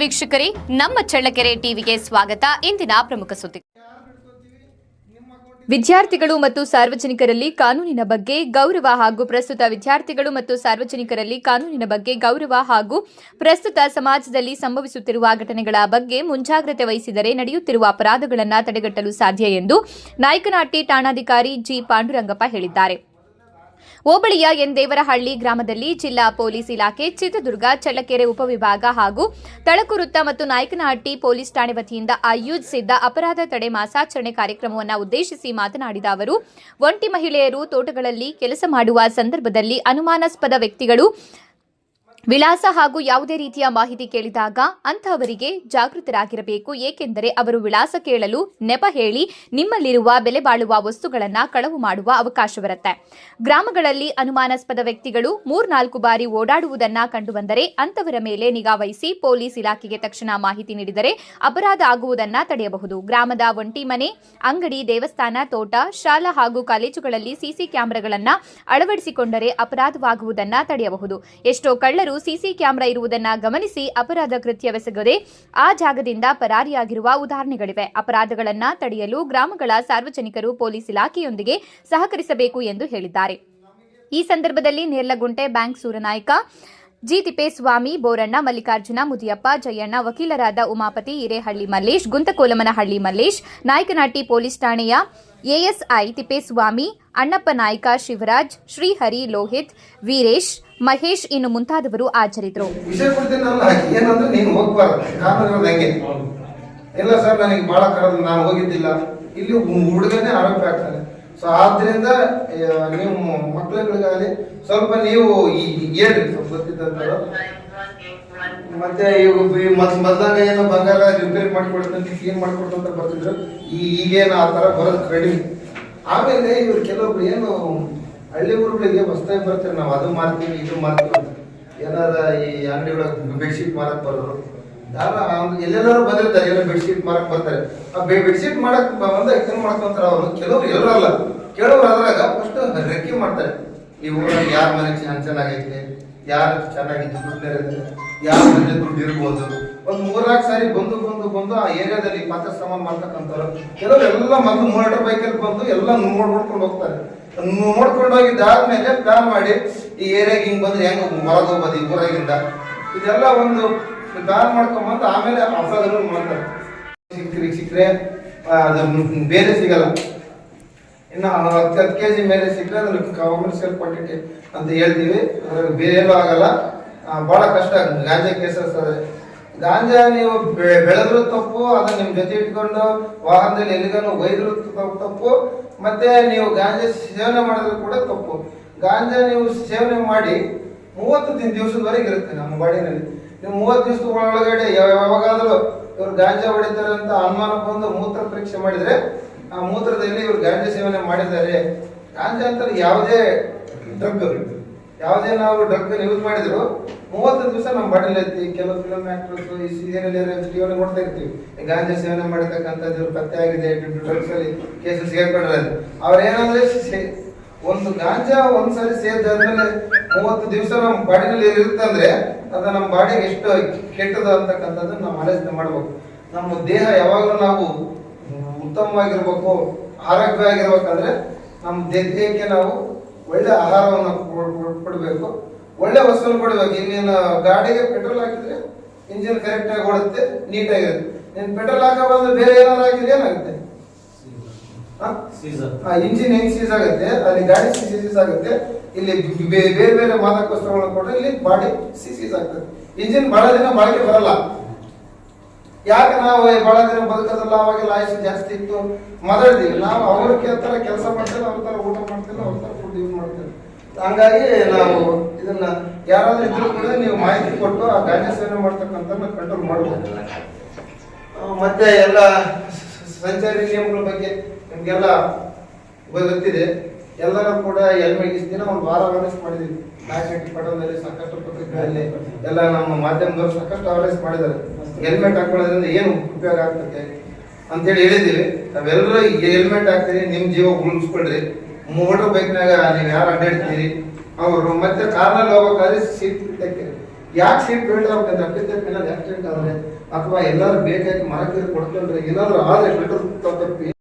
ವೀಕ್ಷಕರೇ, ನಮ್ಮ ಚಳ್ಳಕೆರೆ ಟಿವಿಗೆ ಸ್ವಾಗತ. ಇಂದಿನ ಪ್ರಮುಖ ಸುದ್ದಿ ವಿದ್ಯಾರ್ಥಿಗಳು ಮತ್ತು ಸಾರ್ವಜನಿಕರಲ್ಲಿ ಕಾನೂನಿನ ಬಗ್ಗೆ ಗೌರವ ಹಾಗೂ ಪ್ರಸ್ತುತ ವಿದ್ಯಾರ್ಥಿಗಳು ಮತ್ತು ಸಾರ್ವಜನಿಕರಲ್ಲಿ ಕಾನೂನಿನ ಬಗ್ಗೆ ಗೌರವ ಹಾಗೂ ಪ್ರಸ್ತುತ ಸಮಾಜದಲ್ಲಿ ಸಂಭವಿಸುತ್ತಿರುವ ಘಟನೆಗಳ ಬಗ್ಗೆ ಮುಂಜಾಗ್ರತೆ ವಹಿಸಿದರೆ ನಡೆಯುತ್ತಿರುವ ಅಪರಾಧಗಳನ್ನು ತಡೆಗಟ್ಟಲು ಸಾಧ್ಯ ಎಂದು ನಾಯಕನಹಟ್ಟಿ ಠಾಣಾಧಿಕಾರಿ ಜಿ ಪಾಂಡುರಂಗಪ್ಪ ಹೇಳಿದ್ದಾರೆ. ಹೋಬಳಿಯ ಎಂದೇವರಹಳ್ಳಿ ದೇವರಹಳ್ಳಿ ಗ್ರಾಮದಲ್ಲಿ ಜಿಲ್ಲಾ ಪೊಲೀಸ್ ಇಲಾಖೆ ಚಿತ್ರದುರ್ಗ, ಚಳ್ಳಕೆರೆ ಉಪವಿಭಾಗ ಹಾಗೂ ತಳಕುರುತ್ತ ಮತ್ತು ನಾಯಕನಹಟ್ಟಿ ಪೊಲೀಸ್ ಠಾಣೆ ವತಿಯಿಂದ ಆಯೋಜಿಸಿದ್ದ ಅಪರಾಧ ತಡೆ ಮಾಸಾಚರಣೆ ಕಾರ್ಯಕ್ರಮವನ್ನು ಉದ್ದೇಶಿಸಿ ಮಾತನಾಡಿದ ಅವರು, ಒಂಟಿ ಮಹಿಳೆಯರು ತೋಟಗಳಲ್ಲಿ ಕೆಲಸ ಮಾಡುವ ಸಂದರ್ಭದಲ್ಲಿ ಅನುಮಾನಾಸ್ಪದ ವ್ಯಕ್ತಿಗಳು ವಿಳಾಸ ಹಾಗೂ ಯಾವುದೇ ರೀತಿಯ ಮಾಹಿತಿ ಕೇಳಿದಾಗ ಅಂತಹವರಿಗೆ ಜಾಗೃತರಾಗಿರಬೇಕು. ಏಕೆಂದರೆ ಅವರು ವಿಳಾಸ ಕೇಳಲು ನೆಪ ಹೇಳಿ ನಿಮ್ಮಲ್ಲಿರುವ ಬೆಲೆ ಬಾಳುವ ವಸ್ತುಗಳನ್ನು ಕಳವು ಮಾಡುವ ಅವಕಾಶವಿರುತ್ತೆ ಗ್ರಾಮಗಳಲ್ಲಿ ಅನುಮಾನಾಸ್ಪದ ವ್ಯಕ್ತಿಗಳು ಮೂರ್ನಾಲ್ಕು ಬಾರಿ ಓಡಾಡುವುದನ್ನ ಕಂಡುಬಂದರೆ ಅಂತವರ ಮೇಲೆ ನಿಗಾವಹಿಸಿ ಪೊಲೀಸ್ ಇಲಾಖೆಗೆ ತಕ್ಷಣ ಮಾಹಿತಿ ನೀಡಿದರೆ ಅಪರಾಧ ಆಗುವುದನ್ನ ತಡೆಯಬಹುದು. ಗ್ರಾಮದ ಒಂಟಿ ಮನೆ, ಅಂಗಡಿ, ದೇವಸ್ಥಾನ, ತೋಟ, ಶಾಲಾ ಹಾಗೂ ಕಾಲೇಜುಗಳಲ್ಲಿ ಸಿಸಿ ಕ್ಯಾಮೆರಾಗಳನ್ನು ಅಳವಡಿಸಿಕೊಂಡರೆ ಅಪರಾಧವಾಗುವುದನ್ನ ತಡೆಯಬಹುದು. ಎಷ್ಟೋ ಕಳ್ಳರು ಸಿಸಿ ಕ್ಯಾಮೆರಾ ಇರುವುದನ್ನು ಗಮನಿಸಿ ಅಪರಾಧ ಕೃತ್ಯವೆಸಗದೆ ಆ ಜಾಗದಿಂದ ಪರಾರಿಯಾಗಿರುವ ಉದಾಹರಣೆಗಳಿವೆ. ಅಪರಾಧಗಳನ್ನು ತಡೆಯಲು ಗ್ರಾಮಗಳ ಸಾರ್ವಜನಿಕರು ಪೊಲೀಸ್ ಇಲಾಖೆಯೊಂದಿಗೆ ಸಹಕರಿಸಬೇಕು ಎಂದು ಹೇಳಿದ್ದಾರೆ. ಈ ಸಂದರ್ಭದಲ್ಲಿ ನೇರ್ಲಗುಂಟೆ ಬ್ಯಾಂಕ್ ಸೂರನಾಯ್ಕ ಜಿ ತಿಪ್ಪೇಸ್ವಾಮಿ ಬೋರಣ್ಣ ಮಲ್ಲಿಕಾರ್ಜುನ ಮುದಿಯಪ್ಪ ಜಯಣ್ಣ ವಕೀಲರಾದ ಉಮಾಪತಿ ಹಿರೇಹಳ್ಳಿ ಮಲ್ಲೇಶ್ ಗುಂತಕೋಲಮನಹಳ್ಳಿ ಮಲ್ಲೇಶ್ ನಾಯಕನಹಟ್ಟಿ ಪೊಲೀಸ್ ಠಾಣೆಯ ಎಎಸ್ಐ ತಿಪ್ಪೇಸ್ವಾಮಿ ಅಣ್ಣಪ್ಪ ನಾಯ್ಕ ಶಿವರಾಜ್ ಶ್ರೀಹರಿ ಲೋಹಿತ್ ವೀರೇಶ್ ಮಹೇಶ್ ಇನ್ನು ಮುಂತಾದವರು ಹಾಜರಿದ್ದರು. ವಿಷಯ ನಾನು ಹಾಕಿ ಏನಂದ್ರೆ ನೀನು ಹೋಗ್ಬಾರ್ದು. ಕಾನೂನು ಇರೋದು ಹೆಂಗೆ. ಇಲ್ಲ ಸರ್ ನನಗೆ ಬಹಳ ಕರೆದು. ನಾನು ಹೋಗಿದ್ದಿಲ್ಲ. ಇಲ್ಲಿ ಹುಡುಗನೇ ಆರೋಪಿ ಆಗ್ತಾನೆ. ಸೊ ಆದ್ರಿಂದ ನೀವು ಮಕ್ಕಳುಗಳಿಗಾಗಲಿ ಸ್ವಲ್ಪ ನೀವು ಸ್ವಲ್ಪ ಗೊತ್ತಿದ್ದಂಥವ್ರು ಮತ್ತೆ ಇವು ಮೊದ್ ಏನೋ ಬಂಗಾರ ರಿಪೇರಿ ಮಾಡ್ಕೊಡ್ತಂತ ಕ್ಲೀನ್ ಮಾಡ್ಕೊಡ್ತಂತ ಬರ್ತಿದ್ರು. ಈ ಈಗೇನು ಆ ಥರ ಬರೋದು ಕಡಿಮೆ. ಆಮೇಲೆ ಇವ್ರು ಕೆಲವೊಬ್ರು ಏನು, ಹಳ್ಳಿ ಊರುಗಳಿಗೆ ಹೊಸ್ದಾಗಿ ಬರ್ತಾರೆ, ನಾವು ಅದು ಮಾರ್ತೀವಿ ಇದು ಮಾರ್ತೀವಿ. ಏನಾರ ಈ ಅಂಗಡಿ ಒಳಗೆ ಬೆಡ್ಶೀಟ್ ಮಾರಕ್ ಬರೋರು ಎಲ್ಲೆಲ್ಲಾರು ಬಂದಿರ್ತಾರೆ ಎಲ್ಲ ಬೆಡ್ಶೀಟ್ ಮಾರಕ್ ಬರ್ತಾರೆ. ಆ ಬೆಡ್ಶೀಟ್ ಮಾಡಕ್ ಬಂದ ಏನ್ ಮಾಡ್ಕೊಂತಾರ ಅವರು. ಕೆಲವ್ರು ಎಲ್ಲರೂ ಅಲ್ಲ. ಕೆಲವ್ರು ಅದ್ರಾಗ ಫಸ್ಟ್ ರೆಕ್ಕಿ ಮಾಡ್ತಾರೆ. ಈ ಊರಲ್ಲಿ ಯಾರ ಮನೆ ಚೆನ್ನ- ಚೆನ್ನಾಗೈತೆ, ಯಾರು ಚೆನ್ನಾಗಿದ್ದು ದುಡ್ಡು ಯಾರ ಮನೆ ದುಡ್ಡು ಇರ್ಬೋದು. ಒಂದ್ ಮೂರ್ನಾಲ್ಕು ಸಾರಿ ಬಂದು ಬಂದು ಬಂದು ಆ ಏರಿಯಾದಲ್ಲಿ ಪಾತ್ರ ಸಾಮಾನು ಮಾಡ್ತಕ್ಕಂಥವ್ರು, ಕೆಲವರು ಎಲ್ಲ ಮೊದಲು ಮೋಟರ್ ಬೈಕಲ್ಲಿ ಬಂದು ಎಲ್ಲ ನೋಡ್ ನೋಡ್ಕೊಂಡು ಹೋಗ್ತಾರೆ. ನೋಡ್ಕೊಂಡು ಹೋಗಿದ್ದಾದ್ಮೇಲೆ ಪ್ಲಾನ್ ಮಾಡಿ, ಈ ಏರಿಯಾಗೆ ಹಿಂಗ್ ಬಂದ್ರೆ ಹೆಂಗ್ ಮರದ ಹೋಗ್ಬೋದು ಈ ಊರಾಗಿಂದ? ಇದೆಲ್ಲ ಒಂದು ಪ್ಲಾನ್ ಮಾಡ್ಕೊಂಬಂದು ಆಮೇಲೆ ಅಪರಾಧಗಳು ಮಾಡ್ತಾರೆ. ಸಿಕ್ಕ್ರಿ, ಸಿಕ್ಕರೆ ಅದು ಬೇರೆ ಸಿಗಲ್ಲ. ಇನ್ನು ಹತ್ತು ಹತ್ತು ಕೆ ಜಿ ಮೇಲೆ ಸಿಕ್ಕರೆ ಅದ್ರ ಕಮರ್ಷಿಯಲ್ ಕ್ವಾಂಟಿಟಿ ಅಂತ ಹೇಳ್ತೀವಿ. ಅದ್ರಲ್ಲಿ ಬೇರೆ ಏನೂ ಆಗಲ್ಲ ಭಾಳ ಕಷ್ಟ ಗಾಂಜಾ ಕೇಸಸ್ ಅದೇ. ಗಾಂಜಾ ನೀವು ಬೆಳೆದ್ರು ತಪ್ಪು, ಅದನ್ನ ನಿಮ್ ಜೊತೆ ಇಟ್ಕೊಂಡು ವಾಹನದಲ್ಲಿ ಎಲ್ಲಿಗಾನು ಒಯ್ದ್ರು ತಪ್ಪು. ಮತ್ತೆ ನೀವು ಗಾಂಜಾ ಸೇವನೆ ಮಾಡಿದ್ರು ಕೂಡ ತಪ್ಪು. ಗಾಂಜಾ ನೀವು ಸೇವನೆ ಮಾಡಿ ಮೂವತ್ತು ದಿನ ದಿವಸದವರೆಗೆ ಇರುತ್ತೆ ನಮ್ಮ ಬಾಡಿನಲ್ಲಿ. ನೀವು ಮೂವತ್ತು ದಿವಸದ ಒಳಗಡೆ ಯಾವ- ಯಾವಾಗಾದ್ರೂ ಇವ್ರು ಗಾಂಜಾ ಹೊಡಿತಾರೆ ಅಂತ ಅನುಮಾನ ಬಂದು ಮೂತ್ರ ಪರೀಕ್ಷೆ ಮಾಡಿದ್ರೆ, ಆ ಮೂತ್ರದಲ್ಲಿ ಇವ್ರು ಗಾಂಜಾ ಸೇವನೆ ಮಾಡಿದ್ದಾರೆ. ಗಾಂಜಾ ಅಂತ ಯಾವುದೇ ಡ್ರಗ್ ಯಾವುದೇ ನಾವು ಡ್ರಗ್ ಯೂಸ್ ಮಾಡಿದ್ರು, ಮೂವತ್ತು ದಿವಸ ನಮ್ಮ ಬಾಡಿಲಿ ಐತಿ. ಕೆಲವು ಫಿಲಮ್ ಆಕ್ಟರ್ಸ್ ಈ ಸೀರಿಯಲ್ ಟಿವಿಯಲ್ಲಿ ನೋಡ್ತಾ ಇರ್ತೀವಿ. ಗಾಂಜಾ ಸೇವನೆ ಮಾಡಿರ್ತಕ್ಕಂಥದ್ದು ಪತ್ತೆ ಆಗಿದೆ, ಡ್ರಗ್ಸ್ ಅಲ್ಲಿ ಕೇಸಸ್ ಹೇಳ್ಕೊಂಡ್ರೆ. ಅವ್ರು ಏನಂದ್ರೆ ಒಂದು ಗಾಂಜಾ ಒಂದ್ಸರಿ ಸೇರಿದಾದ್ಮೇಲೆ ಮೂವತ್ತು ದಿವಸ ನಮ್ಮ ಬಾಡಿನಲ್ಲಿ ಇರುತ್ತಂದ್ರೆ ಅದು ನಮ್ಮ ಬಾಡಿಗೆ ಎಷ್ಟು ಕೆಟ್ಟದ ಅಂತಕ್ಕಂಥದ್ದು ನಾವು ಆಲೋಚನೆ ಮಾಡ್ಬೇಕು. ನಮ್ಮ ದೇಹ ಯಾವಾಗಲೂ ನಾವು ಉತ್ತಮವಾಗಿರ್ಬೇಕು, ಆರೋಗ್ಯವಾಗಿರ್ಬೇಕಂದ್ರೆ ನಮ್ಮ ದೇಹಕ್ಕೆ ನಾವು ಒಳ್ಳೆ ಆಹಾರವನ್ನು ಕೊಡ್- ಕೊಡ್- ಕೊಡ್ಬೇಕು. ಒಳ್ಳೆ ವಸ್ತುವನ್ನು ಕೊಡ್ಬೇಕು. ಇನ್ನೇನು ಗಾಡಿಗೆ ಪೆಟ್ರೋಲ್ ಹಾಕಿದ್ರೆ ಇಂಜಿನ್ ಕರೆಕ್ಟ್ ಆಗಿ ಓಡುತ್ತೆ, ನೀಟಾಗಿರುತ್ತೆ. ನೀನು ಪೆಟ್ರೋಲ್ ಹಾಕ ಬಂದು ಬೇರೆ ಏನಾದ್ರು ಹಾಕಿದ್ರೆ ಏನಾಗುತ್ತೆ? ಇಂಜಿನ್ ಹೆಂಗ್ ಸೀಸ್ ಆಗುತ್ತೆ? ಅಲ್ಲಿ ಗಾಡಿ ಸೀಸ್ ಆಗುತ್ತೆ. ಇಲ್ಲಿ ಬೇರೆ ಬೇರೆ ಮಾದಕ ವಸ್ತುಗಳನ್ನ ಕೊಟ್ರೆ ಇಲ್ಲಿ ಬಾಡಿ ಸೀಸ್ ಆಗ್ತದೆ. ಇಂಜಿನ್ ಬಹಳ ದಿನ ಬಾಳಿಕೆ ಬರಲ್ಲ. ಯಾಕೆ ನಾವು ಬಹಳ ದಿನ ಬದುಕದಲ್ಲ? ಅವಾಗೆಲ್ಲ ಆಯುಷ್ ಜಾಸ್ತಿ ಇತ್ತು. ಮಾತಾಡ್ತೀವಿ. ನಾವು ಅವ್ರ ತರ ಕೆಲಸ ಮಾಡ್ತೇವೆ ಅವ್ರ ತರ ಊಟ ಮಾಡ್ತೇವೆ ಅವ್ರ ತರ ಫುಡ್ ಯೂಸ್ ಮಾಡ್ತೇವೆ. ಹಂಗಾಗಿ ನಾವು ಇದನ್ನ ಯಾರಾದ್ರೂ ಇದ್ರು ಕೂಡ ನೀವು ಮಾಹಿತಿ ಕೊಟ್ಟು ಆ ಗಾಂಜಾ ಸೇವನೆ ಮಾಡ್ತಕ್ಕಂಥ ಕಂಟ್ರೋಲ್ ಮಾಡ್ಬೋದು. ಮತ್ತೆ ಎಲ್ಲ ಸಂಚಾರಿ ನಿಯಮಗಳ ಬಗ್ಗೆ ನಿಮ್ಗೆಲ್ಲ ಗೊತ್ತಿದೆ. ಎಲ್ಲರೂ ಕೂಡ ಇಷ್ಟು ದಿನ ಒಂದು ವಾರ ಅವೇರ್ನೆಸ್ ಮಾಡಿದ್ವಿ. ನಾಯಕಟ್ಟಿ ಪಟ್ಟಣದಲ್ಲಿ ಸಾಕಷ್ಟು ಪತ್ರಿಕೆಗಳಲ್ಲಿ ಎಲ್ಲ ನಮ್ಮ ಮಾಧ್ಯಮದವರು ಸಾಕಷ್ಟು ಅವೇರ್ನೆಸ್ ಮಾಡಿದ್ದಾರೆ. ಹೆಲ್ಮೆಟ್ ಹಾಕೊಳ್ಳೋದ್ರಿಂದ ಏನು ಉಪಯೋಗ ಆಗ್ತದೆ ಅಂತೇಳಿ ಹೇಳಿದ್ದೀವಿ. ನಾವೆಲ್ಲರೂ ಹೆಲ್ಮೆಟ್ ಹಾಕ್ತೀರಿ ನಿಮ್ಮ ಜೀವ ಉಳಿಸ್ಕೊಳ್ರಿ. ಮೋಟರ್ ಬೈಕ್ನಾಗ ನೀವು ಯಾರು ಅಡ್ಡಾಡ್ತೀರಿ? ಅವರು ಮತ್ತೆ ಕಾರ್ನಲ್ಲಿ ಹೋಗ್ಬೇಕಾದ್ರೆ ಸೀಟ್ ಬಿಟ್ಟಕ್ಕೆ ಯಾಕೆ ಸೀಟ್ ಬೆಲ್ಟ್ ಆಗ್ಬೇಕಂದ್ರೆ ಮೇಲೆ ಆಕ್ಸಿಡೆಂಟ್ ಆದರೆ ಅಥವಾ ಎಲ್ಲರೂ ಬೇಕಾಗಿ ಮರಕ್ಕೆ ಕೊಡ್ಕೊಂಡ್ರೆ ಏನಾದ್ರು ಆದರೆ ಬೆಟರ್ ತಪ್ಪಿ